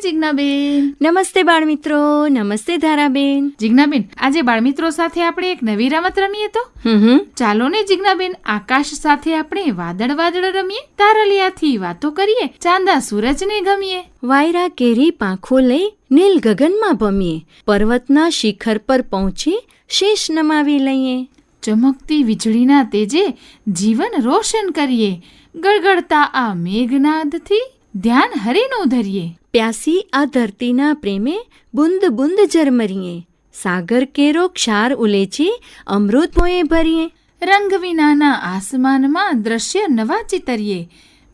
જિજ્ઞાબેન. નમસ્તે બાળમિત્રો નમસ્તે ધારાબેન. જિજ્ઞાબેન આજે બાળમિત્રો સાથે આપણે એક નવી રમત રમીએ તો? ચાલો ને જિજ્ઞાબેન આકાશ સાથે આપણે વાદળ વાદળ રમીએ? તારલિયાથી વાતો કરીએ ચાંદા સૂરજને ગમીએ? વાયરા કેરી પાંખો લઈ નીલ ગગનમાં ભમીએ પર્વતના શિખર પર પહોંચી શેષ નમાવી લઈએ. ચમકતી વીજળીના તેજે જીવન રોશન કરીએ. ગળગળતા આ મેઘનાદથી ધ્યાન હરીનું ધરીએ. પ્યાસી આ ધરતીના પ્રેમે બુંદ બુંદ ઝરમરીએ. સાગર કેરો ક્ષાર ઉલેચી અમૃત મોએ ભરીએ. રંગ વિનાના આસમાનમાં દ્રશ્ય નવા ચિતરીએ.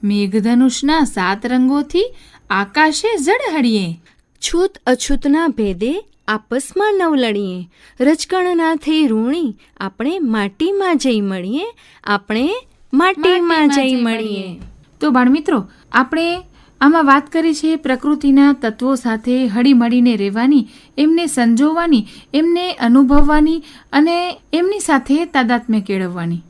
મેઘધનુષના સાત રંગોથી આકાશે ઝળહળીએ. છૂત અછૂતના ભેદે આપસમાં નવ લડીએ રજકણના રજકણનાથી રૂણી આપણે માટીમાં જઈ મળીએ આપણે માટીમાં જઈ મળીએ. તો બાળમિત્રો આપણે આમાં વાત કરી છે પ્રકૃતિના તત્વો સાથે હળીમળીને રહેવાની, એમને સંજોવાની, એમને અનુભવવાની અને એમની સાથે તાદાત્મ્ય કેળવવાની.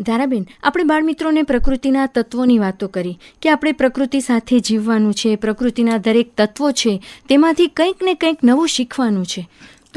ધારાબેન, આપણે બાળમિત્રોને પ્રકૃતિના તત્વોની વાતો કરી, કે આપણે પ્રકૃતિ સાથે જીવવાનું છે, પ્રકૃતિના દરેક તત્વો છે, તેમાંથી કંઈક ને કંઈક નવું શીખવાનું છે.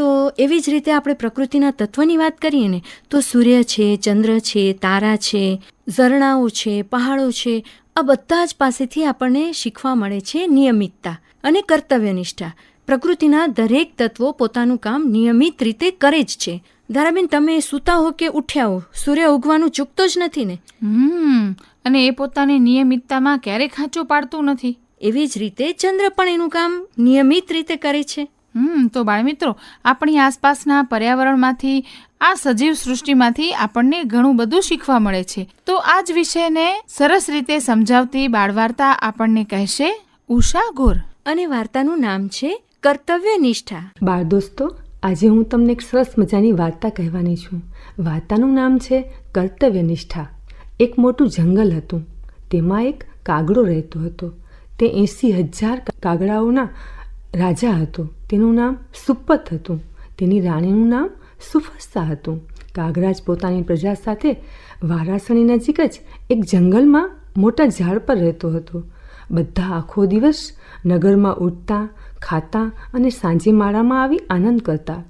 તો એવી જ રીતે આપણે પ્રકૃતિના તત્વની વાત કરીએ ને તો સૂર્ય છે ચંદ્ર છે તારા છે ઝરણાઓ છે પહાડો છે આ બધા જ પાસેથી આપણને શીખવા મળે છે નિયમિતતા અને કર્તવ્યનિષ્ઠા. પ્રકૃતિના દરેક તત્વો પોતાનું કામ નિયમિત રીતે કરે જ છે. ધારાબેન તમે સૂતા હો કે ઉઠ્યા હો? સૂર્ય ઉગવાનું ચૂકતો જ નથી ને? હમ અને એ પોતાની નિયમિતતામાં ક્યારેય ખાંચો પાડતું નથી? એવી જ રીતે ચંદ્ર પણ એનું કામ નિયમિત રીતે કરે છે. હમ તો બાળમિત્રો આપણી આસપાસના પર્યાવરણમાંથી આ સજીવ સૃષ્ટિમાંથી આપણને ઘણું બધું શીખવા મળે છે. તો આ જ વિષયને સરસ રીતે સમજાવતી બાળવાર્તા આપણને કહેશે ઉષા ગોર. અને વાર્તાનું નામ છે કર્તવ્ય નિષ્ઠા. બાળ દોસ્તો આજે હું તમને એક સરસ મજાની વાર્તા કહેવાની છું. વાર્તાનું નામ છે કર્તવ્ય નિષ્ઠા. એક મોટું જંગલ હતું. તેમાં એક કાગડો રહેતો હતો. તે એંસી હજાર કાગડાઓના રાજા હતો. તેનું નામ સુપત હતું. તેની રાણીનું નામ સુફસ્તા હતું. કાગરાજ પોતાની પ્રજા સાથે વારાસણી નજીક જ એક જંગલમાં મોટા ઝાડ પર રહેતો હતો. બધા આખો દિવસ નગરમાં ઉઠતા, ખાતા અને સાંજે માળામાં આવી આનંદ કરતા.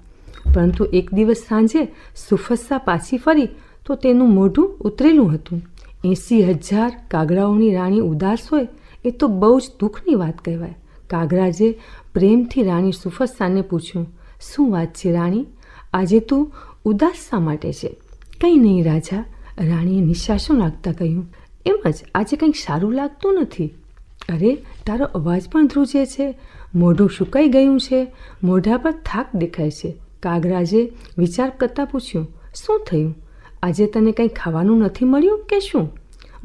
પરંતુ એક દિવસ સાંજે સુફસ્સા પાછી ફરી તો તેનું મોઢું ઉતરેલું હતું. એંસી હજાર કાગડાઓની રાણી ઉદાસ હોય એ તો બહુ જ દુઃખની વાત કહેવાય. કાગરાજે પ્રેમથી રાણી સુફસ્સાને પૂછ્યું, શું વાત છે રાણી? આજે તું ઉદાસ શા માટે છે? કંઈ નહીં રાજા. રાણીએ નિશાસો નાખતા કહ્યું, એમ જ, આજે કંઈક સારું લાગતું નથી. અરે, તારો અવાજ પણ ધ્રુજે છે. મોઢું સુકાઈ ગયું છે. મોઢા પર થાક દેખાય છે. કાગરાજે વિચાર કરતાં પૂછ્યું, શું થયું? આજે તને કંઈ ખાવાનું નથી મળ્યું કે શું?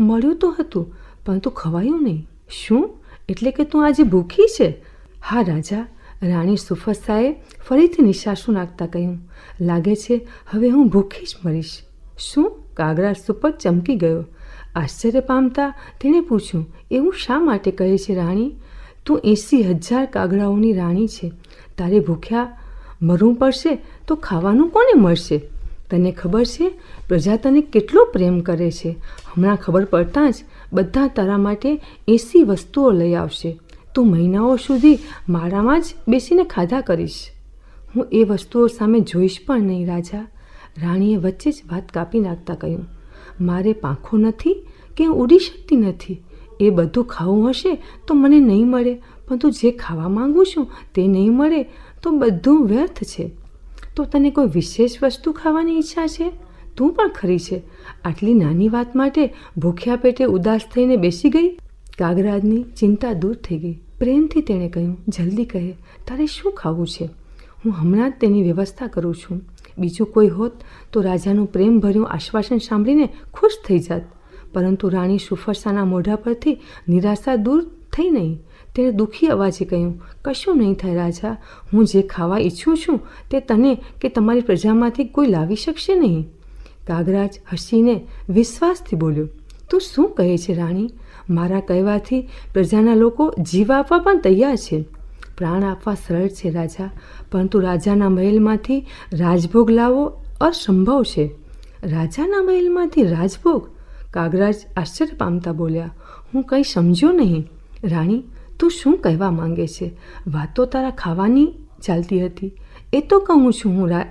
મળ્યું તો હતું પરંતુ ખવાયું નહીં. શું? એટલે કે તું આજે ભૂખી છે? હા, રાજા, રાણી સુફસાએ ફરીથી નિશાસો નાખતા કહ્યું? લાગે છે હવે હું ભૂખી જ મરીશ. શું? કાગરા સુપર ચમકી ગયો. આશ્ચર્ય પામતા તેણે પૂછ્યું, એવું શા માટે કહે છે રાણી? તું એંસી હજાર કાગડાઓની રાણી છે. તારે ભૂખ્યા મરવું પડશે તો ખાવાનું કોને મળશે? તને ખબર છે, પ્રજા તને કેટલો પ્રેમ કરે છે. હમણાં ખબર પડતાં જ બધા તારા માટે એંસી વસ્તુઓ લઈ આવશે. તું મહિનાઓ સુધી મારામાં જ બેસીને ખાધા કરીશ. હું એ વસ્તુઓ સામે જોઈશ પણ નહીં, રાજા. રાણીએ વચ્ચે જ વાત કાપી નાખતા કહ્યું, મારે પાંખો નથી કે ઉડી શકતી નથી. એ બધું ખાવું હશે તો મને નહીં મળે પણ તું જે ખાવા માંગુ છું તે નહીં મળે, તો બધું વ્યર્થ છે. તો તને કોઈ વિશેષ વસ્તુ ખાવાની ઈચ્છા છે? તું પણ ખરી છે. આટલી નાની વાત માટે ભૂખ્યા પેટે ઉદાસ થઈને બેસી ગઈ? કાગરાજની ચિંતા દૂર થઈ ગઈ. પ્રેમથી તેણે કહ્યું, જલ્દી કહે, તારે શું ખાવું છે? હું હમણાં જ તેની વ્યવસ્થા કરું છું. બીજું કોઈ હોત તો રાજાનું પ્રેમભર્યું આશ્વાસન સાંભળીને ખુશ થઈ જાત. પરંતુ રાણી સુફરસાના મોઢા પરથી નિરાશા દૂર થઈ નહીં. તેણે દુઃખી અવાજે કહ્યું, કશું નહીં થાય રાજા. હું જે ખાવા ઈચ્છું છું તે તને કે તમારી પ્રજામાંથી કોઈ લાવી શકશે નહીં. કાગરાજ હસીને વિશ્વાસથી બોલ્યો, તું શું કહે છે રાણી? મારા કહેવાથી પ્રજાના લોકો જીવ આપવા પણ તૈયાર છે. પ્રાણ આપવા સરળ છે રાજા, પરંતુ રાજાના મહેલમાંથી રાજભોગ લાવવો અસંભવ છે. રાજાના મહેલમાંથી રાજભોગ? કાગરાજ આશ્ચર્ય પામતા બોલ્યા, હું કંઈ સમજ્યો નહીં. રાણી, તું શું કહેવા માંગે છે? વાતો તારા ખાવાની ચાલતી હતી. એ તો કહું છું હું રા,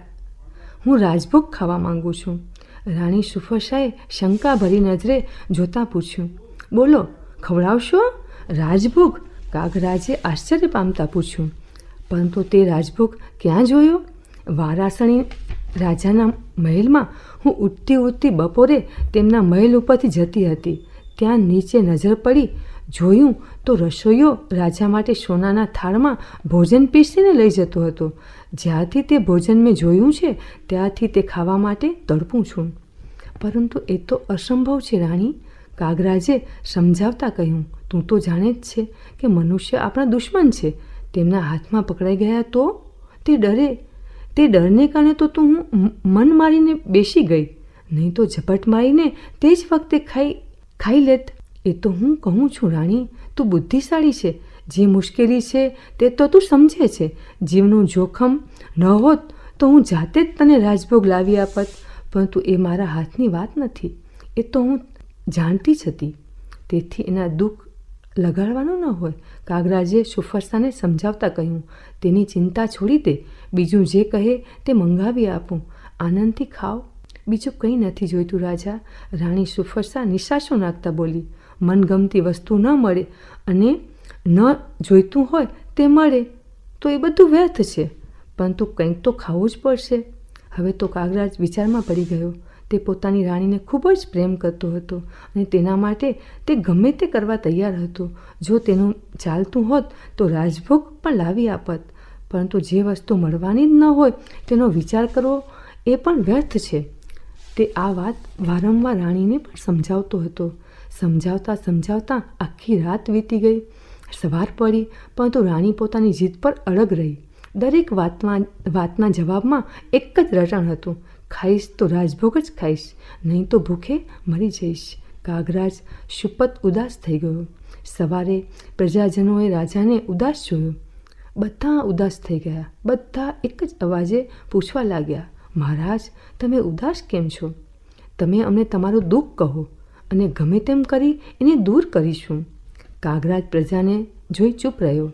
હું રાજભોગ ખાવા માંગુ છું. રાણી સુફસાએ શંકાભરી નજરે જોતાં પૂછ્યું બોલો, ખવડાવશો? રાજભોગ? કાગરાજે આશ્ચર્ય પામતા પૂછ્યું. પરંતુ તે રાજભોગ ક્યાં જોયો? વારાસણી રાજાના મહેલમાં હું ઉઠતી ઉઠતી બપોરે તેમના મહેલ ઉપરથી જતી હતી. ત્યાં નીચે નજર પડી, જોયું તો રસોઈયો રાજા માટે સોનાના થાળમાં ભોજન પીસીને લઈ જતો હતો. જ્યાંથી તે ભોજન મેં જોયું છે, ત્યાંથી તે ખાવા માટે તડપું છું. પરંતુ એ તો અસંભવ છે, રાણી. કાગરાજે સમજાવતા કહ્યું, તું તો જાણે જ છે કે મનુષ્ય આપણા દુશ્મન છે. તેમના હાથમાં પકડાઈ ગયા તો તે ડરે. તે ડરને કારણે તો તું હું મન મારીને બેસી ગઈ. નહીં તો ઝપટ મારીને તે જ વખતે ખાઈ ખાઈ લેત. એ તો હું કહું છું, રાણી, તું બુદ્ધિશાળી છે. જે મુશ્કેલી છે તે તો તું સમજે છે. જીવનું જોખમ ન હોત તો હું જાતે જ તને રાજભોગ લાવી આપત. પરંતુ એ મારા હાથની વાત નથી. એ તો હું જાણતી જ હતી. તેથી એના દુઃખ લગાડવાનું ન હોય, કાગરાજે સુફરસાને સમજાવતા કહ્યું, તેની ચિંતા છોડી દે, બીજું જે કહે તે મંગાવી આપું. આનંદથી ખાઓ. બીજું કંઈ નથી જોઈતું રાજા. રાણી સુફરસા નિશાસો નાખતા બોલી, મનગમતી વસ્તુ ન મળે અને ન જોઈતું હોય તે મળે, તો એ બધું વ્યર્થ છે. પરંતુ કંઈક તો ખાવું જ પડશે. હવે તો કાગરાજ વિચારમાં પડી ગયો. તે પોતાની રાણીને ખૂબ જ પ્રેમ કરતો હતો અને તેના માટે તે ગમે તે કરવા તૈયાર હતો. જો તેનું ચાલતું હોત તો રાજભોગ પણ લાવી આપત. પરંતુ જે વસ્તુ મળવાની જ ન હોય તેનો વિચાર કરવો એ પણ વ્યર્થ છે. તે આ વાત વારંવાર રાણીને પણ સમજાવતો હતો. સમજાવતા સમજાવતા આખી રાત વીતી ગઈ. સવાર પડી, પરંતુ રાણી પોતાની જીદ પર અડગ રહી. દરેક વાતમાં વાતના જવાબમાં એક જ રટણ હતું. ખાઈશ તો રાજભોગ જ ખાઈશ, નહીં તો ભૂખે મરી જઈશ. કાગરાજ શુપત ઉદાસ થઈ ગયો. સવારે પ્રજાજનોએ રાજાને ઉદાસ જોયો. બધા ઉદાસ થઈ ગયા. બધા એક જ અવાજે પૂછવા લાગ્યા, મહારાજ, તમે ઉદાસ કેમ છો? તમે અમને તમારું દુઃખ કહો અને ગમે તેમ કરી એને દૂર કરીશું. કાગરાજ પ્રજાને જોઈ ચૂપ રહ્યો.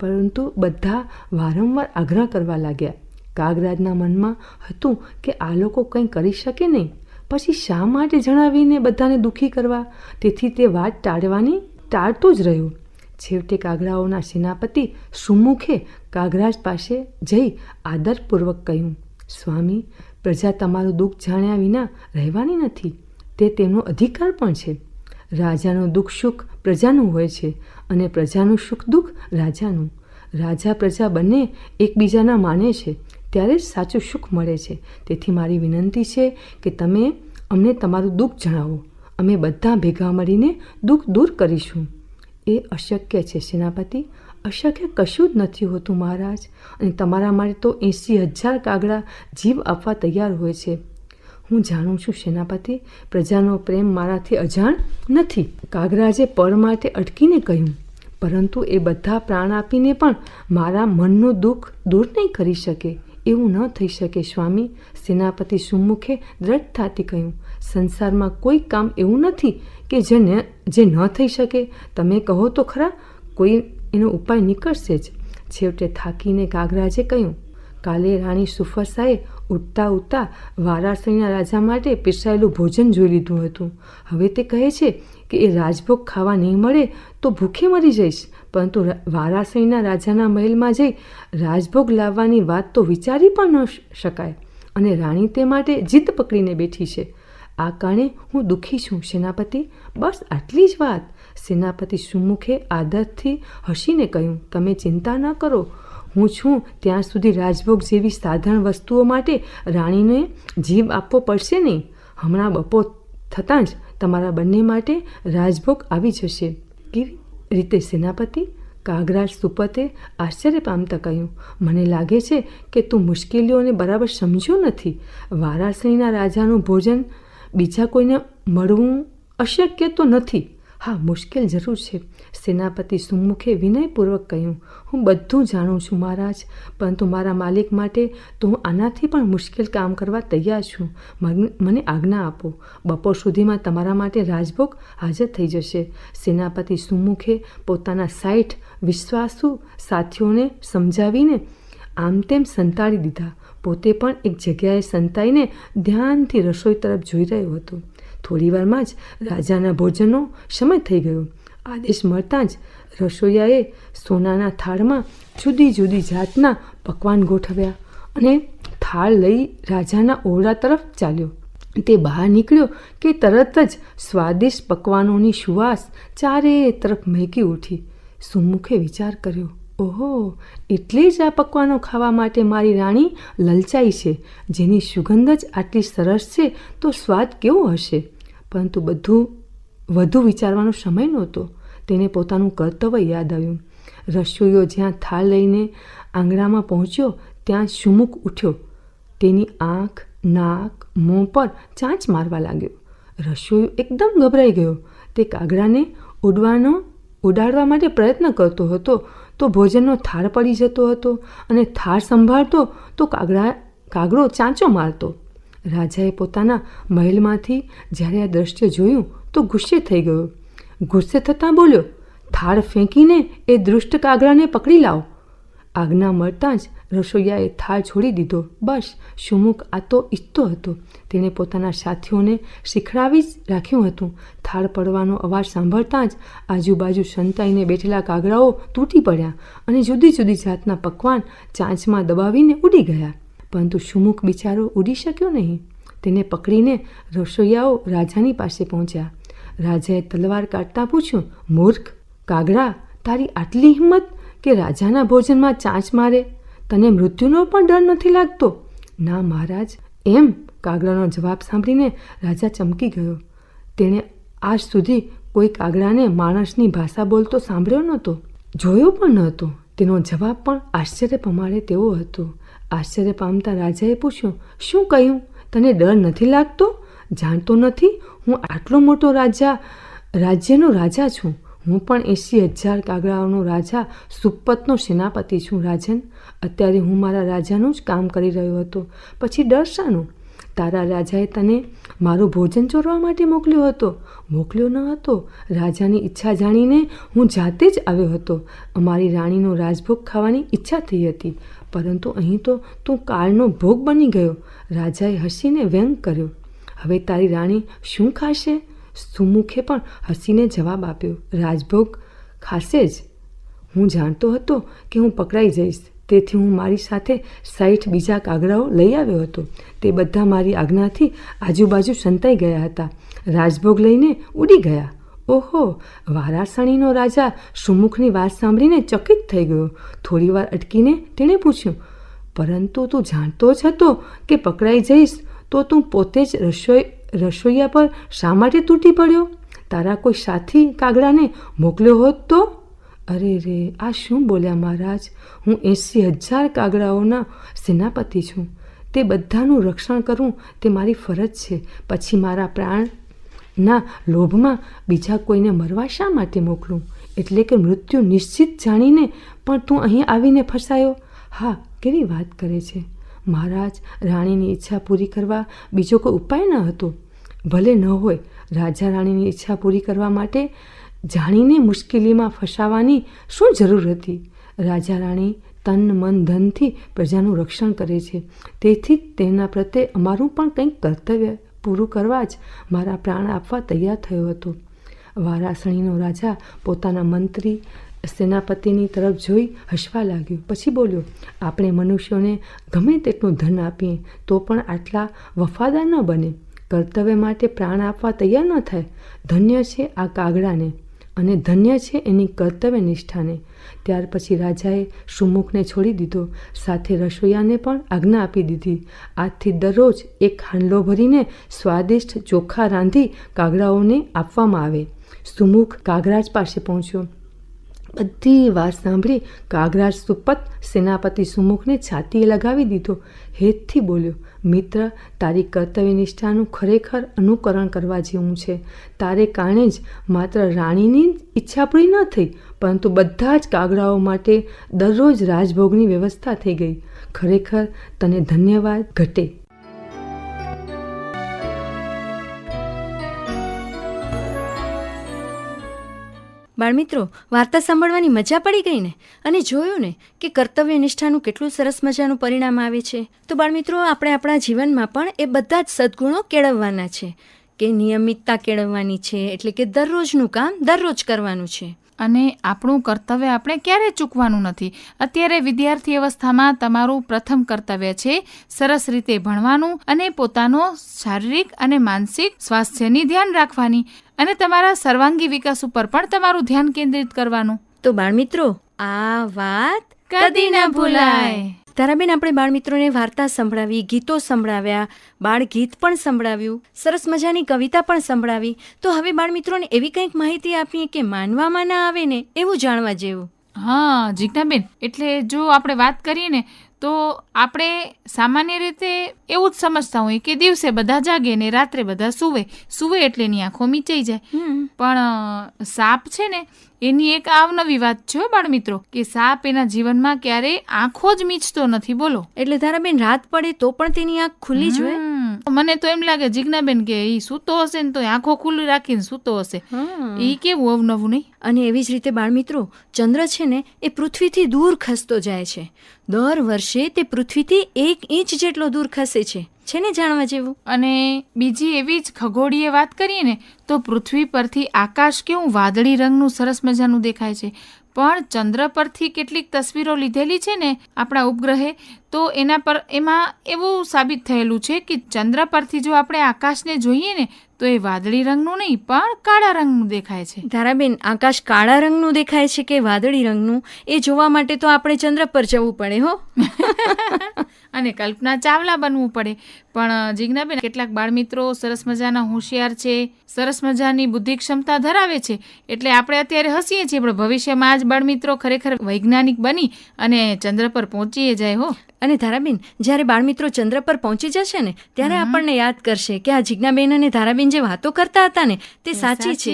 પરંતુ બધા વારંવાર આગ્રહ કરવા લાગ્યા. કાગરાજના મનમાં હતું કે આ લોકો કંઈ કરી શકે નહીં. પછી શા માટે જણાવીને બધાને દુઃખી કરવા? તેથી તે વાત ટાળવાની ટાળતો જ રહ્યો. છેવટે કાગરાઓના સેનાપતિ સુમુખે કાગરાજ પાસે જઈ આદરપૂર્વક કહ્યું, સ્વામી, પ્રજા તમારું દુઃખ જાણ્યા વિના રહેવાની નથી. તે તેમનો અધિકાર પણ છે. રાજાનું દુઃખ સુખ પ્રજાનું હોય છે અને પ્રજાનું સુખ દુઃખ રાજાનું. રાજા પ્રજા બંને એકબીજાના માને છે. ત્યારે જ સાચું સુખ મળે છે. તેથી મારી વિનંતી છે કે તમે અમને તમારું દુઃખ જણાવો. અમે બધા ભેગા મળીને દુઃખ દૂર કરીશું. એ અશક્ય છે, સેનાપતિ. અશક્ય કશું જ નથી હોતું, મહારાજ. અને તમારા માટે તો એંસી હજાર કાગડા જીવ આપવા તૈયાર હોય છે. હું જાણું છું, સેનાપતિ, પ્રજાનો પ્રેમ મારાથી અજાણ નથી. કાગરાજે પર માટે અટકીને કહ્યું. પરંતુ એ બધા પ્રાણ આપીને પણ મારા મનનું દુઃખ દૂર નહીં કરી શકે. એવું ન થઈ શકે, સ્વામી. સેનાપતિ સુમુખે દ્રઢતાથી કહ્યું, સંસારમાં કોઈ કામ એવું નથી કે જે જે ન થઈ શકે. તમે કહો તો ખરા, કોઈ એનો ઉપાય નીકળશે જ. છેવટે થાકીને કાગરાજે કહ્યું, કાલે રાણી સુફરસાએ ઉઠતા ઉઠતા વારાણસીના રાજા માટે પીરસાયેલું ભોજન જોઈ લીધું હતું. હવે તે કહે છે કે એ રાજભોગ ખાવા નહીં મળે તો ભૂખે મરી જઈશ. પરંતુ વારાસણીના રાજાના મહેલમાં જઈ રાજભોગ લાવવાની વાત તો વિચારી પણ ન શકાય અને રાણી તે માટે જીદ પકડીને બેઠી છે. આ કારણે હું દુઃખી છું, સેનાપતિ. બસ આટલી જ વાત. સેનાપતિ સુમુખે આદરથી હસીને કહ્યું, તમે ચિંતા ન કરો. હું છું ત્યાં સુધી રાજભોગ જેવી સાધારણ વસ્તુઓ માટે રાણીને જીવ આપવો પડશે નહીં. હમણાં બપોર થતાં જ તમારા બંને માટે રાજભોગ આવી જશે. કેવી રીતે સેનાપતિ? કાગરાજ સુપતે આશ્ચર્ય પામતા કહ્યું, મને લાગે છે કે તું મુશ્કેલીઓને બરાબર સમજ્યો નથી. વારાણસીના રાજાનું ભોજન બીજા કોઈને મળવું અશક્ય તો નથી. હા, મુશ્કેલ જરૂર છે. સેનાપતિ સુમુખે વિનયપૂર્વક કહ્યું, હું બધું જાણું છું, મહારાજ, પરંતુ મારા માલિક માટે તો હું આનાથી પણ મુશ્કેલ કામ કરવા તૈયાર છું. મને આજ્ઞા આપો. બપોર સુધીમાં તમારા માટે રાજભોગ હાજર થઈ જશે. સેનાપતિ સુમુખે પોતાના સાઠ વિશ્વાસુ સાથીઓને સમજાવીને આમ તેમ સંતાડી દીધા. પોતે પણ એક જગ્યાએ સંતાઈને ધ્યાનથી રસોઈ તરફ જોઈ રહ્યો હતો. થોડીવારમાં જ રાજાના ભોજનનો સમય થઈ ગયો. આદેશ મળતાં જ રસોઈયાએ સોનાના થાળમાં જુદી જુદી જાતના પકવાન ગોઠવ્યા અને થાળ લઈ રાજાના ઓરડા તરફ ચાલ્યો. તે બહાર નીકળ્યો કે તરત જ સ્વાદિષ્ટ પકવાનોની સુવાસ ચારે તરફ મહેકી ઉઠી. સુમુખે વિચાર કર્યો, ઓહો, એટલે જ આ પકવાનો ખાવા માટે મારી રાણી લલચાઈ છે. જેની સુગંધ જ આટલી સરસ છે તો સ્વાદ કેવો હશે? પરંતુ બધું વધુ વિચારવાનો સમય નહોતો. તેને પોતાનું કર્તવ્ય યાદ આવ્યું. રસોઈયો જ્યાં થાળ લઈને આંગણામાં પહોંચ્યો, ત્યાં સુમુખ ઉઠ્યો. તેની આંખ, નાક, મોં પર ચાંચ મારવા લાગ્યો. રસોઈયો એકદમ ગભરાઈ ગયો. તે કાગડાને ઉડવાનો, ઉડાડવા માટે પ્રયત્ન કરતો હતો, તો ભોજનનો થાળ પડી જતો હતો અને થાળ સંભાળતો, તો કાગડા, કાગડો ચાંચો મારતો. રાજાએ પોતાના મહેલમાંથી જ્યારે આ દ્રશ્ય જોયું તો ગુસ્સે થઈ ગયો. ગુસ્સે થતાં બોલ્યો, થાળ ફેંકીને એ દૃષ્ટ કાગડાને પકડી લાવો. આજ્ઞા મળતાં જ રસોઈયાએ થાળ છોડી દીધો. બસ, સુમુખ આ તો ઈચ્છતો હતો. તેણે પોતાના સાથીઓને શીખડાવી જ રાખ્યું હતું. થાળ પડવાનો અવાજ સાંભળતાં જ આજુબાજુ સંતાઈને બેઠેલા કાગડાઓ તૂટી પડ્યા અને જુદી જુદી જાતના પકવાન ચાંચમાં દબાવીને ઉડી ગયા. પરંતુ સુમુખ બિચારો ઉડી શક્યો નહીં. તેને પકડીને રસોઈયાઓ રાજાની પાસે પહોંચ્યા. રાજાએ તલવાર કાઢતા પૂછ્યું, મૂર્ખ, કાગડા, તારી આટલી હિંમત કે રાજાના ભોજનમાં ચાંચ મારે? તને મૃત્યુનો પણ ડર નથી લાગતો? ના, મહારાજ. એમ? કાગડાનો જવાબ સાંભળીને રાજા ચમકી ગયો. તેણે આજ સુધી કોઈ કાગડાને માણસની ભાષા બોલતો સાંભળ્યો નહોતો. જોયો પણ નહોતો. તેનો જવાબ પણ આશ્ચર્ય પમાડે તેવો હતો. આશ્ચર્ય પામતા રાજાએ પૂછ્યું, શું કહ્યું? તને ડર નથી લાગતો? જાણતો નથી? હું આટલો મોટો રાજા, રાજ્યનો રાજા છું. હું પણ એંસી હજાર કાગડાઓનો રાજા સુપતનો સેનાપતિ છું, રાજન. અત્યારે હું મારા રાજાનું જ કામ કરી રહ્યો હતો. પછી ડર શાનું? તારા રાજાએ તને મારું ભોજન ચોરવા માટે મોકલ્યો હતો. મોકલ્યો ન હતો. રાજાની ઈચ્છા જાણીને હું જાતે જ આવ્યો હતો. અમારી રાણીનો રાજભોગ ખાવાની ઈચ્છા થઈ હતી. પરંતુ અહીં તો તું કાળનો ભોગ બની ગયો. રાજાએ હસીને વ્યંગ કર્યો. હવે તારી રાણી શું ખાશે? સુમુખે પણ હસીને જવાબ આપ્યો, રાજભોગ, ખાશે જ. હું જાણતો હતો કે હું પકડાઈ જઈશ. તેથી હું મારી સાથે સાઠ બીજા કાગડાઓ લઈ આવ્યો હતો. તે બધા મારી આજ્ઞાથી આજુબાજુ સંતાઈ ગયા હતા. રાજભોગ લઈને ઉડી ગયા. ઓહો, વારાસણીનો રાજા સુમુખની વાત સાંભળીને ચકિત થઈ ગયો. થોડીવાર અટકીને તેણે પૂછ્યું, પરંતુ તું જાણતો જ હતો કે પકડાઈ જઈશ, તો તું પોતે જ રસોઈ, રસોઈયા પર શા માટે તૂટી પડ્યો? તારા કોઈ સાથી કાગડાને મોકલ્યો હોત તો? અરે રે, આ શું બોલ્યા મહારાજ? હું એંસી હજાર કાગડાઓના સેનાપતિ છું. તે બધાનું રક્ષણ કરવું તે મારી ફરજ છે. પછી મારા પ્રાણના લોભમાં બીજા કોઈને મરવા શા માટે મોકલું? એટલે કે મૃત્યુ નિશ્ચિત જાણીને પણ તું અહીં આવીને ફસાયો? હા, કેવી વાત કરે છે. મહારાજ, રાણીની ઈચ્છા પૂરી કરવા બીજો કોઈ ઉપાય ન હતો. ભલે ન હોય, રાજા રાણીની ઈચ્છા પૂરી કરવા માટે જાણીને મુશ્કેલીમાં ફસાવાની શું જરૂર હતી? રાજા રાણી તન, મન, ધનથી પ્રજાનું રક્ષણ કરે છે. તેથી તેના પ્રત્યે અમારું પણ કંઈક કર્તવ્ય પૂરું કરવા જ મારા પ્રાણ આપવા તૈયાર થયો હતો. વારાસણીનો રાજા પોતાના મંત્રી સેનાપતિની તરફ જોઈ હસવા લાગ્યો. પછી બોલ્યો, આપણે મનુષ્યોને ગમે તેટલું ધન આપીએ, તો પણ આટલા વફાદાર ન બને. કર્તવ્ય માટે પ્રાણ આપવા તૈયાર ન થાય. ધન્ય છે આ કાગડાને. અને ધન્ય છે એની કર્તવ્ય નિષ્ઠાને. ત્યાર પછી રાજાએ સુમુખને છોડી દીધો. સાથે રસોઈયાને પણ આજ્ઞા આપી દીધી. આજથી દરરોજ એક હાંડલો ભરીને સ્વાદિષ્ટ ચોખા રાંધી કાગડાઓને આપવામાં આવે. સુમુખ કાગરાજ પાસે પહોંચ્યો. બધી વાત સાંભળી કાગરાજ સુપત સેનાપતિ સુમુખને છાતીએ લગાવી દીધો. હેતથી બોલ્યો, મિત્ર, તારી કર્તવ્ય નિષ્ઠાનું ખરેખર અનુકરણ કરવા જેવું છે. તારે કારણે જ માત્ર રાણીની ઈચ્છા પૂરી ન થઈ, પરંતુ બધા જ કાગડાઓ માટે દરરોજ રાજભોગની વ્યવસ્થા થઈ ગઈ. ખરેખર તને ધન્યવાદ ઘટે. બાળમિત્રો, વાર્તા સાંભળવાની મજા પડી ગઈ ને અને જોયું ને કે કર્તવ્ય નિષ્ઠાનું કેટલું સરસ મજાનું પરિણામ આવે છે. તો બાળમિત્રો, આપણે આપણા જીવનમાં પણ એ બધા જ સદગુણો કેળવવાના છે કે નિયમિતતા કેળવવાની છે, એટલે કે દરરોજનું કામ દરરોજ કરવાનું છે. અને આપણું કર્તવ્ય આપણે ક્યારે ચૂકવાનું નથી. અત્યારે વિદ્યાર્થી અવસ્થામાં તમારું પ્રથમ કર્તવ્ય છે સરસ રીતે ભણવાનું અને પોતાનો શારીરિક અને માનસિક સ્વાસ્થ્યની ધ્યાન રાખવાની અને તમારા સર્વાંગી વિકાસ ઉપર પણ તમારું ધ્યાન કેન્દ્રિત કરવાનું. તો બાળમિત્રો આ વાત કદી ના ભૂલાય. તારાબેન, આપણે બાળમિત્રોને વાર્તા સંભળાવી, ગીતો સંભળાવ્યા, બાળગીત પણ સંભળાવ્યું, સરસ મજાની કવિતા પણ સંભળાવી. તો હવે બાળમિત્રોને એવી કંઈક માહિતી આપીએ કે માનવામાં ના આવે ને, એવું જાણવા જેવું. હા જીજ્ઞાબેન એટલે જો આપણે વાત કરીએ ને તો આપણે સામાન્ય રીતે એવું જ સમજતા હોઈએ કે દિવસે બધા જાગે ને રાત્રે બધા સૂવે. સૂવે એટલે એની આંખો મીચાઈ જાય. પણ સાપ છે ને એની એક આવનવી વાત છે બાળ બાળમિત્રો કે સાપ એના જીવનમાં ક્યારેય આંખો જ મીચતો નથી બોલો. એટલે તારાબેન રાત પડે તો પણ તેની આંખ ખુલ્લી જ હોય. મને તો એમ લાગે જીજ્ઞાબેન કે એ સૂતો હશે ને તો આંખો ખુલ્લી રાખીને સૂતો હશે. એ કેવું અવનવું નહીં? અને એવી જ રીતે બાળમિત્રો ચંદ્ર છે ને એ પૃથ્વીથી દૂર ખસતો જાય છે. દર વર્ષે તે પૃથ્વીથી એક ઇંચ જેટલો દૂર ખસે છે. છે ને જાણવા જેવું? અને બીજી એવી જ ખગોળીય વાત કરીએ ને તો પૃથ્વી પરથી આકાશ કેવું વાદળી રંગનું સરસ મજાનું દેખાય છે. પણ ચંદ્ર પરથી કેટલીક તસવીરો લીધેલી છે ને આપણા ઉપગ્રહે, તો એના પર એમાં એવું સાબિત થયેલું છે કે ચંદ્ર પરથી જો આપણે આકાશને જોઈએ ને તો એ વાદળી રંગનું નહીં પણ કાળા રંગનું દેખાય છે. તારાબેન આકાશ કાળા રંગનું દેખાય છે કે વાદળી રંગનું? એ જોવા માટે તો આપણે ચંદ્ર પર જવું પડે હો. અને કલ્પના ચાવલા બનવું પડે. પણ જીજ્ઞાબેન કેટલાક બાળમિત્રો સરસ મજાના હોશિયાર છે સરસ મજાની બુદ્ધિ ક્ષમતા ધરાવે છે. એટલે આપણે અત્યારે હસીએ છીએ પણ ભવિષ્યમાં આ જ બાળમિત્રો ખરેખર વૈજ્ઞાનિક બની અને ચંદ્ર પર પહોંચીએ જાય હો. અને ધારાબેન જ્યારે બાળમિત્રો ચંદ્ર પર પહોંચી જશે ને ત્યારે આપણને યાદ કરશે કે આ જિજ્ઞાબેન અને ધારાબેન જે વાતો કરતા હતા ને તે સાચી છે.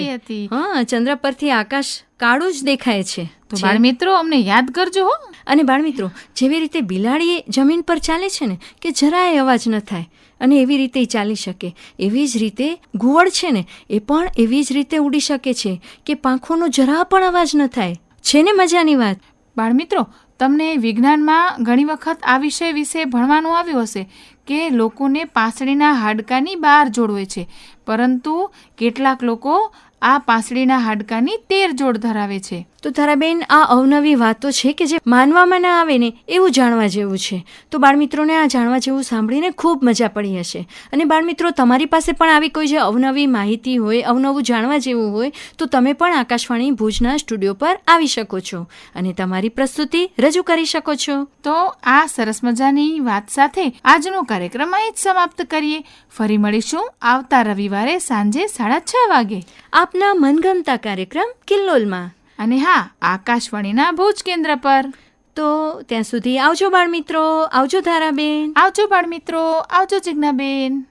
હા ચંદ્ર પરથી આકાશ કાળું જ દેખાય છે. તો બાળમિત્રો અમને યાદ કરજો હો. અને બાળમિત્રો જેવી રીતે બિલાડી જમીન પર ચાલે છે ને કે જરાય અવાજ ન થાય અને એવી રીતે ચાલી શકે એવી જ રીતે ઘુવડ છે ને એ પણ એવી જ રીતે ઉડી શકે છે કે પાંખોનો જરા પણ અવાજ ન થાય. છે ને મજાની વાત? બાળમિત્રો તમને વિજ્ઞાનમાં ઘણી વખત આ વિષય વિશે ભણવાનું આવ્યું હશે કે લોકોને પાંસળીના હાડકાની બહાર જોડવે છે. પરંતુ કેટલાક લોકો આ પાંસળીના હાડકાની તેર જોડ ધરાવે છે. તો તારાબેન આ અવનવી વાતો છે કે જે માનવામાં ના આવે ને એવું જાણવા જેવું છે. તો બાળમિત્રોને આ જાણવા જેવું સાંભળીને ખૂબ મજા પડી હશે. અને બાળમિત્રો તમારી પાસે પણ આવી કોઈ જે અવનવી માહિતી હોય અવનવું જાણવા જેવું હોય તો તમે પણ આકાશવાણી ભુજના સ્ટુડિયો પર આવી શકો છો. અને તમારી પ્રસ્તુતિ રજૂ કરી શકો છો. તો આ સરસ મજાની વાત સાથે આજનો કાર્યક્રમ અહીં જ સમાપ્ત કરીએ. ફરી મળીશું આવતા રવિવારે સાંજે સાડા છ વાગે. આપના મનગમતા કાર્યક્રમ કિલ્લોલમાં. અને હા આકાશવાણીના ભુજ કેન્દ્ર પર. તો ત્યાં સુધી આવજો બાળમિત્રો આવજો ધારાબેન. આવજો બાળમિત્રો આવજો જિજ્ઞાબેન.